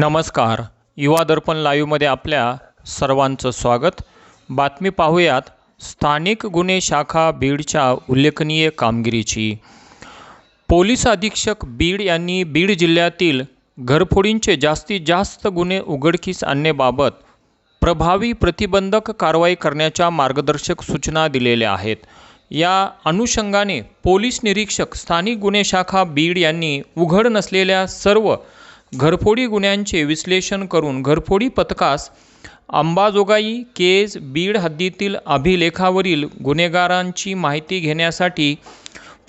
नमस्कार. युवा दर्पण लाईव्हमध्ये आपल्या सर्वांचं स्वागत. बातमी पाहूयात. स्थानिक गुन्हे शाखा बीडच्या उल्लेखनीय कामगिरीची. पोलीस अधीक्षक बीड यांनी बीड जिल्ह्यातील घरफोडींचे जास्तीत जास्त गुन्हे उघडकीस आणण्याबाबत प्रभावी प्रतिबंधक कारवाई करण्याच्या मार्गदर्शक सूचना दिलेल्या आहेत. या अनुषंगाने पोलीस निरीक्षक स्थानिक गुन्हे शाखा बीड यांनी उघड नसलेल्या सर्व घरफोडी गुन्ह्यांचे विश्लेषण करून घरफोडी पथकास अंबाजोगाई केज बीड हद्दीतील अभिलेखावरील गुन्हेगारांची माहिती घेण्यासाठी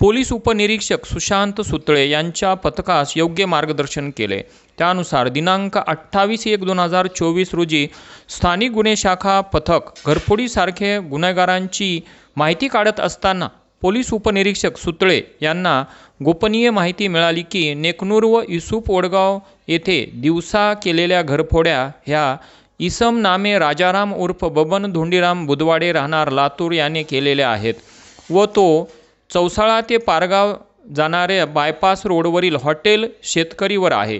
पोलीस उपनिरीक्षक सुशांत सुतळे यांच्या पथकास योग्य मार्गदर्शन केले. त्यानुसार दिनांक अठ्ठावीस एक दोन हजार चोवीस रोजी स्थानिक गुन्हे शाखा पथक घरफोडीसारखे गुन्हेगारांची माहिती काढत असताना पोलीस उपनिरीक्षक सुतळे यांना गोपनीय माहिती मिळाली की नेकनूर व युसूफ ओडगाव येथे दिवसा केलेल्या घरफोड्या ह्या इसम नामे राजाराम उर्फ बबन धोंडीराम बुधवाडे राहणार लातूर याने केलेल्या आहेत व तो चौसाळा ते पारगाव जाणाऱ्या बायपास रोडवरील हॉटेल शेतकरीवर आहे.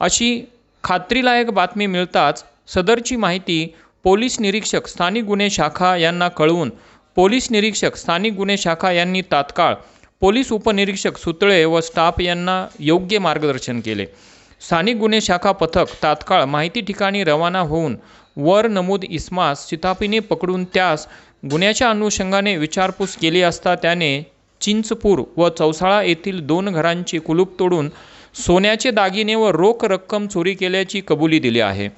अशी खात्रीलायक बातमी मिळताच सदरची माहिती पोलीस निरीक्षक स्थानिक गुन्हे शाखा यांना कळवून पोलीस निरीक्षक स्थानिक गुन्हे शाखा यांनी तात्काळ पोलीस उपनिरीक्षक सुतळे व स्टाफ यांना योग्य मार्गदर्शन केले. स्थानिक गुन्हे शाखा पथक तात्काळ माहिती ठिकाणी रवाना होऊन वर नमूद इस्मास शितापीने पकडून त्यास गुन्ह्याच्या अनुषंगाने विचारपूस केली असता त्याने चिंचपूर व चौसाळा येथील दोन घरांची कुलूप तोडून सोन्याचे दागिने व रोख रक्कम चोरी केल्याची कबुली दिली आहे.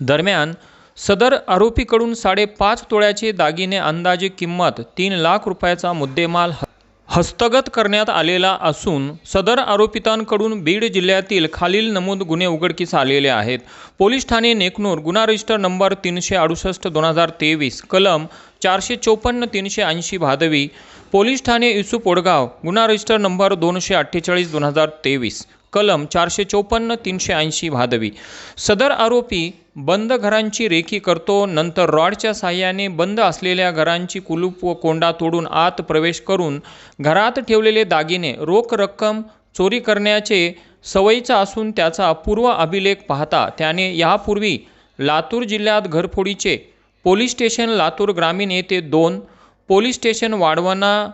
दरम्यान सदर आरोपीकडून साडेपाच तोळ्याचे दागिने अंदाजे किंमत तीन लाख रुपयाचा मुद्देमाल ह- हस्तगत करण्यात आलेला असून सदर आरोपितांकडून बीड जिल्ह्यातील खालील नमूद गुन्हे उघडकीस आलेले आहेत. पोलीस ठाणे नेकनूर गुन्हा रजिस्टर नंबर तीनशे अडुसष्ट दोन हजार तेवीस कलम चारशे चोपन्न तीनशे ऐंशी भादवी पोलीस ठाणे युसूफ ओडगाव गुन्हा रजिस्टर नंबर दोनशे अठ्ठेचाळीस दोन हजार तेवीस कलम चारशे चोपन्न तीनशे ऐंशी भादवी. सदर आरोपी बंद घरांची रेखी करतो नंतर रॉडच्या साह्याने बंद असलेल्या घरांची कुलूप व कोंडा तोडून आत प्रवेश करून घरात ठेवलेले दागिने रोख रक्कम चोरी करण्याचे सवयीचा असून त्याचा पूर्व अभिलेख पाहता त्याने यापूर्वी लातूर जिल्ह्यात घरफोडीचे पोलीस स्टेशन लातूर ग्रामीण येथे दोन पोलीस स्टेशन वाढवणा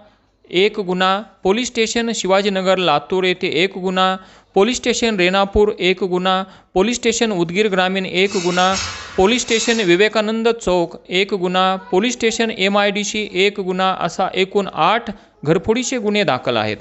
एक गुन्हा पोलीस स्टेशन शिवाजीनगर लातूर येथे एक गुन्हा पोलीस स्टेशन रेणापूर एक गुन्हा पोलीस स्टेशन उदगीर ग्रामीण एक गुन्हा पोलीस स्टेशन विवेकानंद चौक एक गुन्हा police station M I D C एक गुन्हा असा एकूण आठ घरफोडीचे गुन्हे दाखल आहेत.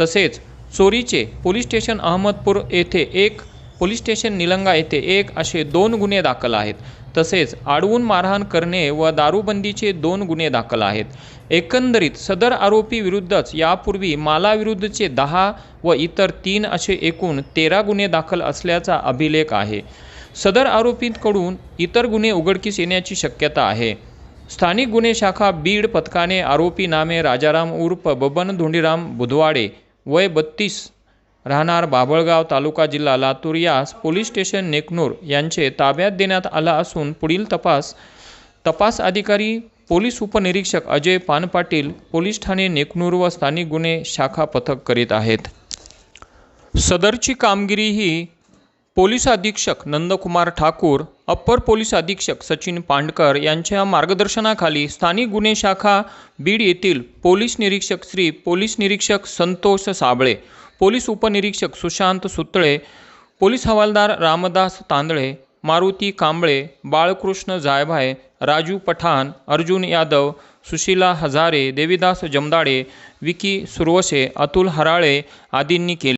तसेच चोरीचे पोलीस स्टेशन अहमदपूर येथे एक पोलीस स्टेशन निलंगा येथे एक असे दोन गुन्हे दाखल आहेत. तसेच आडवून मारहाण करणे व दारूबंदीचे दोन गुन्हे दाखल आहेत. एकंदरीत सदर आरोपी विरुद्धच यापूर्वी मालाविरुद्धचे दहा व इतर तीन असे एकूण तेरा गुन्हे दाखल असल्याचा अभिलेख आहे. सदर आरोपींकडून इतर गुन्हे उघडकीस येण्याची शक्यता आहे. स्थानिक गुन्हे शाखा बीड पथकाने आरोपी नामे राजाराम उर्फ बबन धोंडीराम बुधवाडे वय बत्तीस राहणार बाभळगाव तालुका जिल्हा लातूर यास पोलीस स्टेशन नेकनूर यांचे ताब्यात देण्यात आला असून पुढील तपास तपास अधिकारी पोलीस उपनिरीक्षक अजय पानपाटील पोलीस ठाणे नेकनूर व स्थानिक गुन्हे शाखा पथक करीत आहेत. सदरची कामगिरी ही पोलीस अधीक्षक नंदकुमार ठाकूर अप्पर पोलीस अधीक्षक सचिन पांडकर यांच्या मार्गदर्शनाखाली स्थानिक गुन्हे शाखा बीड येथील पोलीस निरीक्षक श्री पोलीस निरीक्षक संतोष साबळे पोलीस उपनिरीक्षक सुशांत सुतळे पोलीस हवालदार रामदास तांदळे मारुती कांबळे बाळकृष्ण जायभाय राजू पठाण अर्जुन यादव सुशीला हजारे देवीदास जमदाडे विकी सुरवसे अतुल हराळे आदींनी केले.